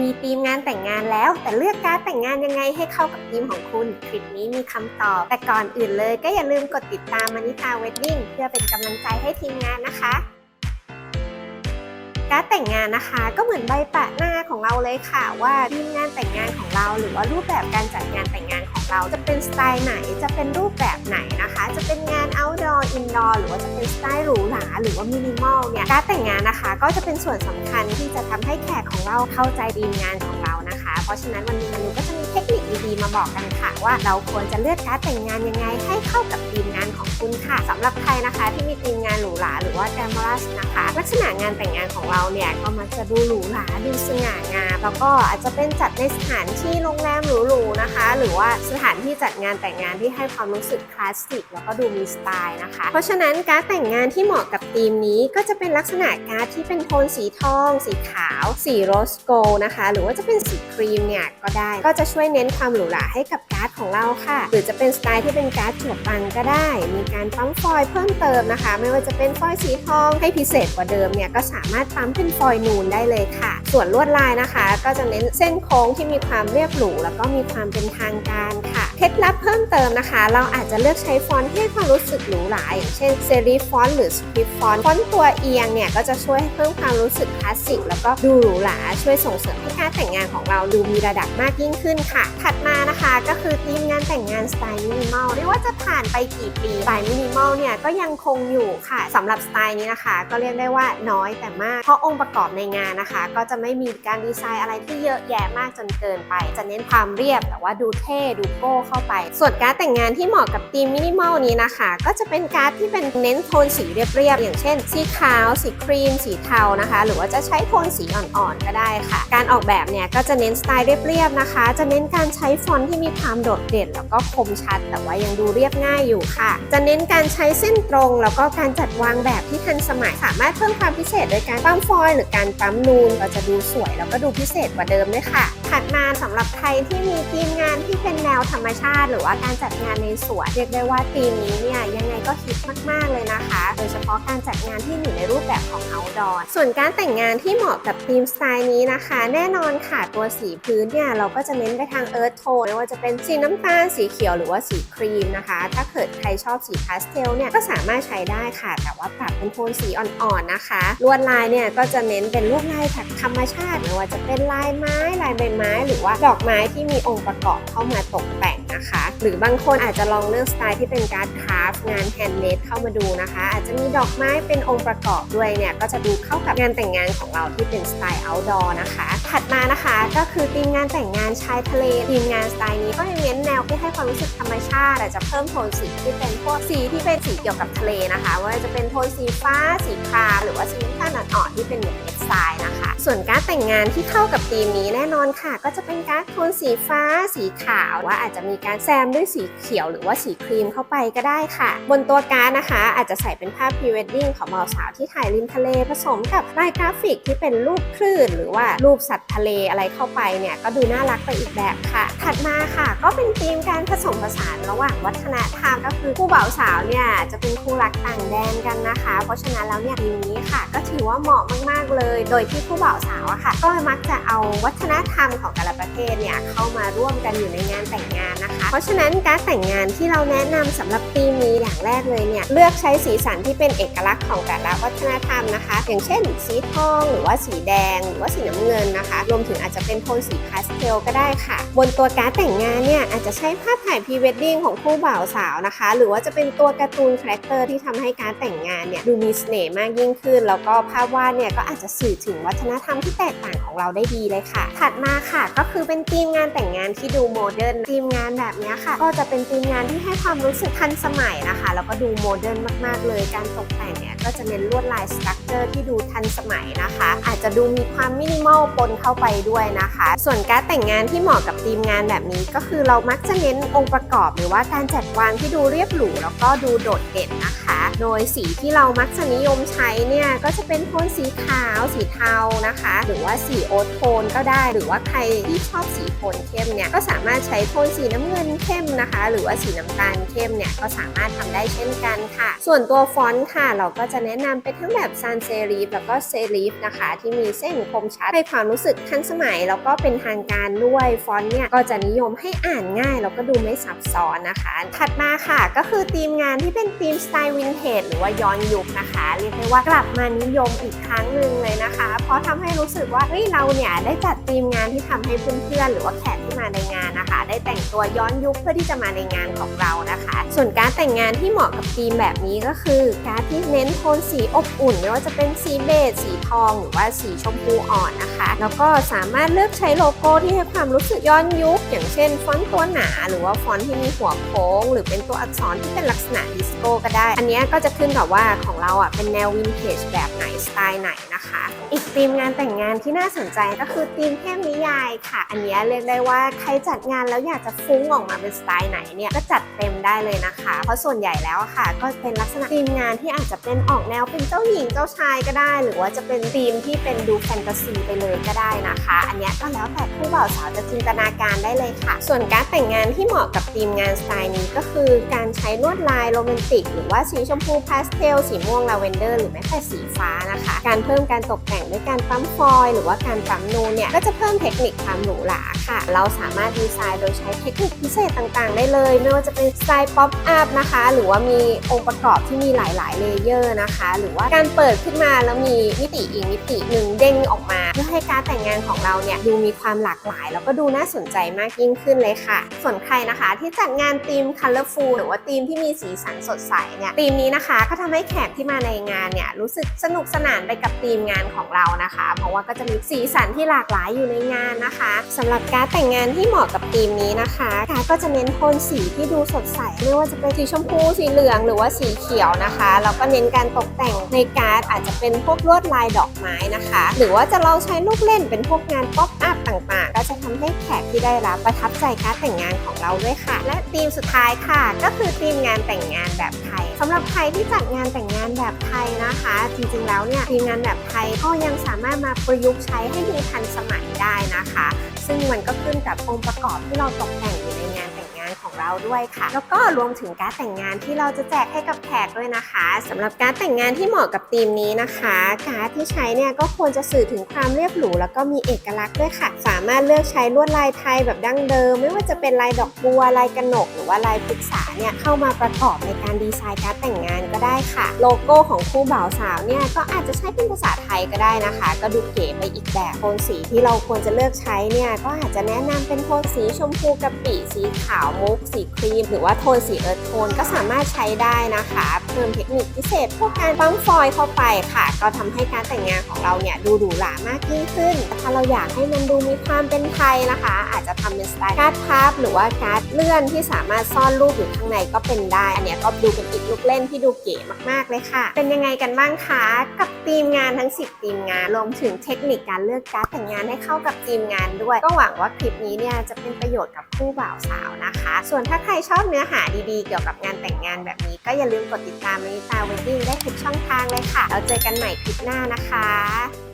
มีธีมงานแต่งงานแล้ว แต่เลือกการดแต่งงานยังไงให้เข้ากับธีมของคุณ คลิปนี้มีคำตอบ แต่ก่อนอื่นเลยก็อย่าลืมกดติดตามมานิตาเวดดิ้งเพื่อเป็นกำลังใจให้ทีมงานนะคะ การดแต่งงานนะคะ ก็เหมือนใบปะหน้าของเราเลยค่ะ ว่าทีมงานแต่งงานของเรา หรือว่ารูปแบบการจัดงานแต่งงานของ เราจะเป็นสไตล์ไหนจะเป็นรูปแบบไหนนะคะ จะเป็นงาน outdoor indoor หรือว่าจะเป็นสไตล์หรูหราหรือว่ามินิมอลเนี่ยการแต่งงานนะคะ ก็จะเป็นส่วนสำคัญที่จะทำให้แขกของเราเข้าใจทีมงานของเรานะคะ เพราะฉะนั้นวันนี้มนุก็จะมีเทคนิคดีๆมาบอกกันค่ะ ว่าเราควรจะเลือกการแต่งงานยังไงให้เข้ากับทีมงานของคุณค่ะสำหรับใครนะคะที่มีทีมงานหรูหราหรือว่า glamorous นะคะ ลักษณะงานแต่งงานของเราเนี่ยก็มักจะดูหรูหราดูสง่างามแล้วก็อาจจะเป็นจัดในสถานที่โรงแรมหรู รือว่าสถานที่จัดงานแต่งงานที่ให้ความรู้สึกคลาสสิกแล้วก็ดูมีสไตล์นะคะ เพราะฉะนั้นการดแต่งงานที่เหมาะกับธีมนี้ก็จะเป็นลักษณะการ์ดที่เป็นโทนสีทอง สีขาว สีโรสโกลนะคะ หรือว่าจะเป็นสีครีมเนี่ยก็ได้ ก็จะช่วยเน้นความหรูหราให้กับการ์ดของเราค่ะ หรือจะเป็นสไตล์ที่เป็นการ์ดจวบบังก็ได้ มีการปั๊มฟอยล์เพิ่มเติมนะคะ ไม่ว่าจะเป็นฟอยล์สีทองให้พิเศษกว่าเดิมเนี่ยก็สามารถปั๊มเป็นฟอยล์นูนได้เลยค่ะ ส่วนลวดลายนะคะ ก็จะเน้นเส้นโค้งที่มีความเรียบหรูแล้วก็มีความเป็นทางการค่ะ เคล็ดลับเพิ่มเติมนะคะ เราอาจจะเลือกใช้ฟอนต์ที่ให้ความรู้สึกหรูหราอย่างเช่นเซรีฟอนต์หรือสคริปฟอนต์ฟอนต์ตัวเอียงเนี่ยก็จะช่วยให้เพิ่มความรู้สึกคลาสสิกแล้วก็ดูหรูหราช่วยส่งเสริมให้การแต่งงานของเราดูมีระดับมากยิ่งขึ้นค่ะ ถัดมานะคะก็คือธีมงานแต่งงานสไตล์มินิมอลไม่ว่าจะผ่านไปกี่ปีสไตล์มินิมอลเนี่ยก็ยังคงอยู่ค่ะสำหรับสไตล์นี้นะคะ ก็เรียกได้ว่าน้อยแต่มาก เพราะองค์ประกอบในงานนะคะ ก็จะไม่มีการดีไซน์อะไรที่เยอะแยะมากจนเกินไป จะเน้นความเรียบแต่ว่าดูเท่ดูโก้เข้าไป ส่วนการดแต่งงานที่เหมาะกับธีมมินิมอลนี้นะคะ ก็จะเป็นการ์ดที่เป็นเน้นโทนสีเรียบๆอย่างเช่น สีขาว สีครีม สีเทานะคะ หรือว่าจะใช้โทนสีอ่อนๆก็ได้ค่ะ การออกแบบเนี่ยก็จะเน้นสไตล์เรียบๆนะคะ จะเน้นการใช้ฟอนต์ที่มีความโดดเด่น แล้วก็คมชัด แต่ว่ายังดูเรียบง่ายอยู่ค่ะ จะเน้นการใช้เส้นตรง แล้วก็การจัดวางแบบที่ทันสมัย สามารถเพิ่มความพิเศษโดยการปั๊มฟอยล์หรือการปั๊มนูนก็จะดูสวยแล้วก็ดูพิเศษกว่าเดิมด้วยค่ะถัดมาสำหรับใครที่มีทีมงานที่เป็นแนวธรรมชาติ หรือว่าการจัดงานในสวนเรียกได้ว่าทีมนี้เนี่ยยังไงก็ฮิตมาก ๆ เลยนะคะ โดยเฉพาะการจัดงานที่อยู่ในรูปแบบของ outdoor ส่วนการแต่งงานที่เหมาะกับทีมสไตล์นี้นะคะ แน่นอนค่ะตัวสีพื้นเนี่ยเราก็จะเน้นไปทาง earth tone ไม่ว่าจะเป็นสีน้ำตาลสีเขียวหรือว่าสีครีมนะคะ ถ้าเกิดใครชอบสีพาสเทลเนี่ยก็สามารถใช้ได้ค่ะ แต่ว่าปรับเป็นโทนสีอ่อนๆนะคะ ลวดลายเนี่ยก็จะเน้นเป็นลวดลายจากธรรมชาติไม่ว่าจะเป็นลายไม้ลายใบไม้หรือว่าดอกไม้ที่มีองค์ประกอบเข้ามาตกแต่งนะคะ หรือบางคนอาจจะลองเลือกสไตล์ที่เป็นการ์ดคราฟงานแฮนด์เมดเข้ามาดูนะคะ อาจจะมีดอกไม้เป็นองค์ประกอบด้วยเนี่ยก็จะดูเข้ากับงานแต่งงานของเราที่เป็นสไตล์ outdoor นะคะ ถัดมานะคะก็คือทีมงานแต่งงานชายทะเลทีมงานสไตล์นี้ก็ยังเน้นแนวที่ให้ความรู้สึกธรรมชาติแต่จะเพิ่มโทนสีที่เป็นพวกสีที่เป็นสีเกี่ยวกับทะเลนะคะ ว่าจะเป็นโทนสีฟ้าสีครามหรือว่าสี ส่วนการดแต่งงานที่เข้ากับธีมนี้แน่นอนค่ะ ก็จะเป็นการดโทนสีฟ้า สีขาวว่าอาจจะมีการแซมด้วยสีเขียวหรือว่าสีครีมเข้าไปก็ได้ค่ะ บนตัวการ์ดนะคะ อาจจะใส่เป็นภาพพรีเวดดิ้งของบ่าวสาวที่ถ่ายริมทะเลผสมกับลายกราฟิกที่เป็นรูปคลื่น หรือว่ารูปสัตว์ทะเลอะไรเข้าไปเนี่ยก็ดูน่ารักไปอีกแบบค่ะ ถัดมาค่ะ ก็เป็นธีมการผสมผสานระหว่างวัฒนธรรมก็คือคู่บ่าวสาวเนี่ยจะเป็นคู่รักต่างแดนกันนะคะ เพราะฉะนั้นแล้วเนี่ยธีมนี้ค่ะ ก็ถือว่าเหมาะมากๆเลย โดยที่คู่บ่าวสาวอะค่ะ ก็มักจะเอาวัฒนธรรมของแต่ละประเทศเนี่ยเข้ามาร่วมกันอยู่ในงานแต่งงานนะคะ เพราะฉะนั้นการแต่งงานที่เราแนะนำสำหรับธีมนี้อย่างแรกเลยเนี่ยเลือกใช้สีสันที่เป็นเอกลักษณ์ของแต่ละวัฒนธรรมนะคะ อย่างเช่น สีทองหรือว่าสีแดง หรือว่าสีน้ำเงินนะคะ รวมถึงอาจจะเป็นโทนสีพาสเทลก็ได้ค่ะ บนตัวการดแต่งงานเนี่ยอาจจะใช้ภาพถ่ายพรีเวดดิ้งของคู่บ่าวสาวนะคะ หรือว่าจะเป็นตัวการ์ตูนคาแรคเตอร์ที่ทำให้การแต่งงานเนี่ยดูมีเสน่ห์มากยิ่งขึ้น แล้วก็ภาพวาดเนี่ยก็อาจจะสื่อถึงวัฒนธรรมที่แตกต่างของเราได้ดีเลยค่ะ ถัดมาค่ะ ก็คือเป็นธีมงานแต่งงานที่ดูโมเดิร์นธีมงานแบบนี้ค่ะ ก็จะเป็นธีมงานที่ให้ความรู้สึกทันสมัยนะคะ แล้วก็ดูโมเดิร์นมากๆ เลยการตกแต่งเนี่ยก็จะเน้นลวดลายสตรัคเจอร์ที่ดูทันสมัยนะคะ อาจจะดูมีความมินิมอลปนเข้าไปด้วยนะคะ ส่วนการแต่งงานที่เหมาะกับธีมงานแบบนี้ ก็คือเรามักจะเน้นองค์ประกอบหรือว่าการจัดวางที่ดูเรียบหรูแล้วก็ดูโดดเด่นนะคะ โดยสีที่เรามักจะนิยมใช้เนี่ยก็จะเป็นโทนสีขาว สีเทานะคะ หรือว่าสีโอ๊ตโทนก็ได้ หรือว่าใครที่ชอบสีโทนเข้มเนี่ยก็สามารถใช้โทนสีน้ำเงินเข้มนะคะ หรือว่าสีน้ำตาลเข้มเนี่ยก็สามารถทำได้เช่นกันค่ะ ส่วนตัวฟอนต์ค่ะ เราก็จะแนะนำเป็นทั้งแบบซันเซรีฟแล้วก็เซรีฟนะคะ ที่มีเส้นคมชัดให้ความรู้สึกทันสมัย แล้วก็เป็นทางการด้วยฟอนต์เนี่ยก็จะนิยมให้อ่านง่ายแล้วก็ดูไม่ซับซ้อนนะคะ ถัดมาค่ะก็คือธีมงานที่เป็นธีมสไตล์วินเทจหรือว่าย้อนยุคนะคะ เรียกได้ว่ากลับมานิยมอีกครั้งหนึ่งเลยนะคะเพราะทำให้รู้สึกว่าเฮ้ยเราเนี่ยได้จัดธีมงานที่ทำให้เพื่อนๆหรือว่าแขกที่มาในงานนะคะ แต่งตัวย้อนยุคเพื่อที่จะมาในงานของเรานะคะ ส่วนการแต่งงานที่เหมาะกับธีมแบบนี้ก็คือ การที่เน้นโทนสีอบอุ่น ไม่ว่าจะเป็นสีเบจสีทอง หรือว่าสีชมพูอ่อนนะคะ แล้วก็สามารถเลือกใช้โลโก้ที่ให้ความรู้สึกย้อนยุค อย่างเช่น ฟอนต์ตัวหนา หรือว่าฟอนต์ที่มีหัวโค้ง หรือเป็นตัวอักษรที่เป็นลักษณะดิสโก้ก็ได้ อันนี้ก็จะขึ้นกับว่าของเราอะเป็นแนววินเทจแบบไหนสไตล์ไหนนะคะ อีกธีมงานแต่งงานที่น่าสนใจก็คือธีมเทพนิยายค่ะ อันนี้เรียกได้ว่าใครจัดงานแล้วอยากจะฟุ้งออกมาเป็นสไตล์ไหนเนี่ยก็จัดเต็มได้เลยนะคะ เพราะส่วนใหญ่แล้วค่ะ ก็เป็นลักษณะธีมงานที่อาจจะเป็นออกแนวเป็นเจ้าหญิงเจ้าชายก็ได้ หรือว่าจะเป็นธีมที่เป็นดูแฟนตาซีไปเลยก็ได้นะคะ อันนี้ก็แล้วแต่ผู้บ่าวสาวจะจินตนาการได้เลยค่ะ ส่วนการแต่งงานที่เหมาะกับธีมงานสไตล์นี้ก็คือการใช้ลวดลายโรแมนติก หรือว่าสีชมพูพาสเทล สีม่วงลาเวนเดอร์หรือแม้แต่สีฟ้านะคะ การเพิ่มการตกแต่งด้วยการปั๊มฟอยล์หรือว่าการปั๊มนูนเนี่ยก็จะเพิ่มเทคนิคความหรูหราค่ะ เราสามารถดีไซน์โดยใช้เทคนิคพิเศษต่างๆ ได้เลย ไม่ว่าจะเป็นสไตล์ป๊อปอัพนะคะ หรือว่ามีองค์ประกอบที่มีหลายๆ เลเยอร์นะคะ หรือว่าการเปิดขึ้นมาแล้วมีมิติอีกมิติหนึ่งเด้งออกมา เพื่อให้การแต่งงานของเราเนี่ยดูมีความหลากหลาย แล้วก็ดูน่าสนใจมากยิ่งขึ้นเลยค่ะ ส่วนใครนะคะที่จัดงานธีม colorful หรือว่าธีมที่มีสีสันสดใสเนี่ยธีมนี้นะคะก็ทำให้แขกที่มาในงานเนี่ยรู้สึกสนุกสนานไปกับธีมงานของเรานะคะ เพราะว่าก็จะมีสีสันที่หลากหลายอยู่ในงานนะคะสำหรับการแต่งงานที่เหมาะกับธีมนี้นะคะก็จะเน้นโทนสีที่ดูสดใส ไม่ว่าจะเป็นสีชมพูสีเหลืองหรือว่าสีเขียวนะคะแล้วก็เน้นการตกแต่งในการ์ดอาจจะเป็นพวกลวดลายดอกไม้นะคะ หรือว่าจะเราใช้ลูกเล่นเป็นพวกงานป๊อป ต่างๆ ก็จะทำให้แขกที่ได้รับประทับใจการแต่งงานของเราด้วยค่ะ และธีมสุดท้ายค่ะ ก็คือธีมงานแต่งงานแบบไทยสำหรับใครที่จัดงานแต่งงานแบบไทยนะคะ จริงๆแล้วเนี่ยธีมงานแบบไทยก็ยังสามารถมาประยุกต์ใช้ให้มีทันสมัยได้นะคะ ซึ่งมันก็ขึ้นกับองค์ประกอบที่เราตกแต่ง เราด้วยค่ะ แล้วก็รวมถึงการดแต่งงานที่เราจะแจกให้กับแขกด้วยนะคะสำหรับการดแต่งงานที่เหมาะกับธีมนี้นะคะ การดที่ใช้เนี่ยก็ควรจะสื่อถึงความเรียบหรูแล้วก็มีเอกลักษณ์ด้วยค่ะ สามารถเลือกใช้ลวดลายไทยแบบดั้งเดิม ไม่ว่าจะเป็นลายดอกบัวลายกระหนก หรือว่าลายพฤกษาเนี่ยเข้ามาประกอบในการดีไซน์การดแต่งงานก็ได้ค่ะ โลโก้ของคู่บ่าวสาวเนี่ยก็อาจจะใช้เป็นภาษาไทยก็ได้นะคะ ก็ดูเก๋ไปอีกแบบโทนสีที่เราควรจะเลือกใช้เนี่ยก็อาจจะแนะนำเป็นโทนสีชมพูกะปิสีขาวมุกสีครีม หรือว่าโทนสีเอิร์ธโทนก็สามารถใช้ได้นะคะ เพิ่มเทคนิคพิเศษ พวกการปั๊มฟอยล์เข้าไปค่ะ ก็ทำให้การแต่งงานของเราเนี่ยดูหรูหรามากยิ่งขึ้น ถ้าเราอยากให้มันดูมีความเป็นไทยนะคะ อาจจะทำเป็นสไตล์การ์ดพับหรือว่าการ์ดเลื่อนที่สามารถซ่อนรูปอยู่ข้างในก็เป็นได้ อันนี้ก็ดูเป็นอีกลูกเล่นที่ดูเก๋มากๆเลยค่ะ เป็นยังไงกันบ้างคะกับทีมงานทั้ง 10ทีมงานรวมถึงเทคนิคการเลือกการ์ดแต่งงานให้เข้ากับทีมงานด้วย ก็หวังว่าคลิปนี้เนี่ยจะเป็นประโยชน์กับคู่บ่าวสาวนะคะ ส่วนถ้าใครชอบเนื้อหาดีๆ เกี่ยวกับงานแต่งงานแบบนี้ก็อย่าลืมกดติดตามมินิตาเวดดิ้งได้ทุกช่องทางเลยค่ะ เราเจอกันใหม่คลิปหน้านะคะ